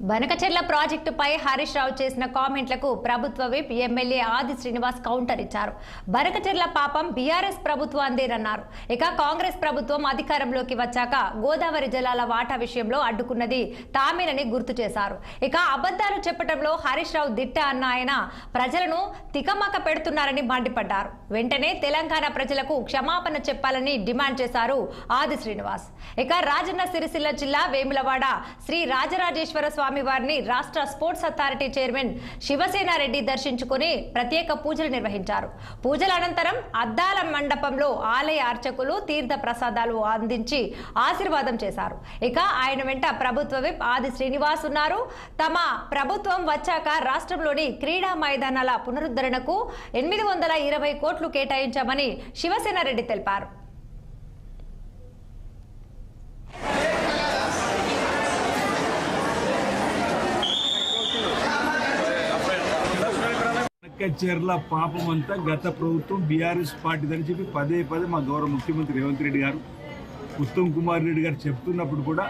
బనకచెర్ల ప్రాజెక్టుపై హరీష్ రావు చేసిన కామెంట్లకు ప్రభుత్వ విప్ ఎమ్మెల్యే ఆది శ్రీనివాస్ కౌంటర్ ఇచ్చారు. బనకచెర్ల పాపం బీఆర్ఎస్ ప్రభుత్వాందేనన్నారు ఇక కాంగ్రెస్ ప్రభుత్వం అధికారంలోకి వచ్చాక గోదావరి జలాల వాటా విషయంలో అడ్డుకున్నది తామేనని గుర్తు చేశారు. ఇక అబద్ధాలు చెప్పడంలో హరీష్ రావు దిట్ట అన్న ఆయన ప్రజలను తికమక పెడుతున్నారని మండిపడ్డారు. వెంటనే తెలంగాణ ప్రజలకు క్షమాపణ చెప్పాలని డిమాండ్ చేశారు ఆది శ్రీనివాస్. ఇక రాజన్న సిరిసిల్ల జిల్లా వేములవాడ శ్రీ రాజరాజేశ్వర స్వామి వారిని రాష్ట్ర స్పోర్ట్స్ అథారిటీ చైర్మన్ శివసేనారెడ్డి దర్శించుకుని ప్రత్యేక పూజలు నిర్వహించారు. పూజల అనంతరం అద్దాల మండపంలో ఆలయ అర్చకులు తీర్థ ప్రసాదాలు అందించి ఆశీర్వాదం చేశారు. ఇక ఆయన వెంట ప్రభుత్వ విప్ ఆది శ్రీనివాస్ ఉన్నారు. తమ ప్రభుత్వం వచ్చాక రాష్ట్రంలోని క్రీడా మైదానాల పునరుద్ధరణకు ఎనిమిది వందల ఇరవై కోట్లు కేటాయించామని శివసేనారెడ్డి తెలిపారు. చెర్ల పాపం అంతా గత ప్రభుత్వం బీఆర్ఎస్ పార్టీదని చెప్పి పదే పదే మా గౌరవ ముఖ్యమంత్రి రేవంత్ రెడ్డి గారు ఉత్తమ్ కుమార్ రెడ్డి గారు చెప్తున్నప్పుడు కూడా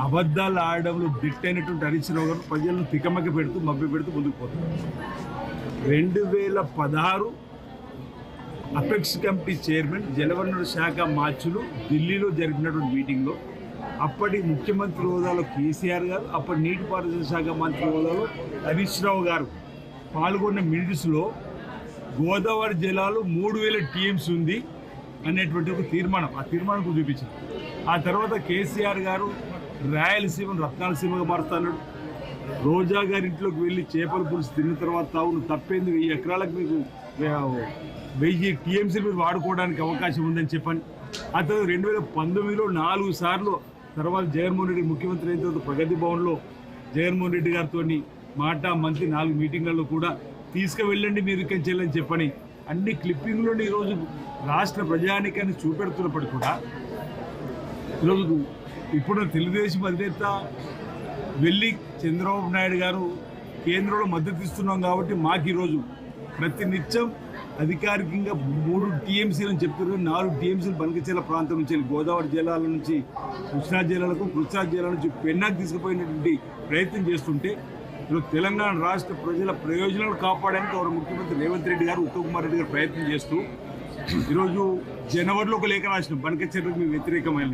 అబద్ధాలు ఆడడంలో దిట్టైనటువంటి హరీష్ రావు గారు ప్రజలను తికమక పెడుతూ మభ్య పెడుతూ ముందుకు పోతున్నారు రెండు వేల పదహారు అపెక్స్ కమిటీ చైర్మన్ జలవనరుల శాఖ మార్చులు ఢిల్లీలో జరిపినటువంటి మీటింగ్లో అప్పటి ముఖ్యమంత్రి హోదాలో కేసీఆర్ గారు అప్పటి నీటిపారుదల శాఖ మంత్రి హోదాలో హరీష్ రావు గారు పాల్గొన్న మిడిల్స్లో గోదావరి జలాలు మూడు వేల టీఎంసీ ఉంది అనేటువంటి ఒక తీర్మానం. ఆ తీర్మానం కూడా చూపించారు. ఆ తర్వాత కేసీఆర్ గారు రాయలసీమను రత్నాలసీమగా మారుస్తాడు రోజా గారి ఇంట్లోకి వెళ్ళి చేపల పులుసు తిన్న తర్వాత తావును తప్పేంది వెయ్యి ఎకరాలకు మీకు వెయ్యి టీఎంసీ మీరు వాడుకోవడానికి అవకాశం ఉందని చెప్పండి ఆ తర్వాత రెండు వేల పంతొమ్మిదిలో నాలుగు సార్లు తర్వాత జగన్మోహన్ రెడ్డి ముఖ్యమంత్రి అయిన తర్వాత ప్రగతి భవన్లో జగన్మోహన్ రెడ్డి గారితో మాట మంత్రి నాలుగు మీటింగ్లలో కూడా తీసుకువెళ్ళండి మీరు ఇక్కడి చెల్లని చెప్పని అన్ని క్లిప్పింగ్లోని ఈరోజు రాష్ట్ర ప్రజానికాన్ని చూపెడుతున్నప్పటికీ కూడా ఈరోజు ఇప్పుడు తెలుగుదేశం అధినేత వెళ్ళి చంద్రబాబు నాయుడు గారు కేంద్రంలో మద్దతు ఇస్తున్నాం కాబట్టి మాకు ఈరోజు ప్రతి నిత్యం అధికారికంగా మూడు టీఎంసీలను చెప్తున్నారు. నాలుగు టీఎంసీలు బనకచెల ప్రాంతం నుంచి వెళ్ళి గోదావరి జిల్లాల నుంచి కృష్ణా జిల్లాలకు కృష్ణా జిల్లా నుంచి పెన్నాకు తీసుకుపోయినటువంటి ప్రయత్నం చేస్తుంటే ఈరోజు తెలంగాణ రాష్ట్ర ప్రజల ప్రయోజనాలు కాపాడడానికి గౌరవ ముఖ్యమంత్రి రేవంత్ రెడ్డి గారు ఉత్తమ్ కుమార్ రెడ్డి గారు ప్రయత్నం చేస్తూ ఈరోజు జనవరిలో ఒక లేఖ రాసినాం. బనకచెర్లకు మేము వ్యతిరేకమైన.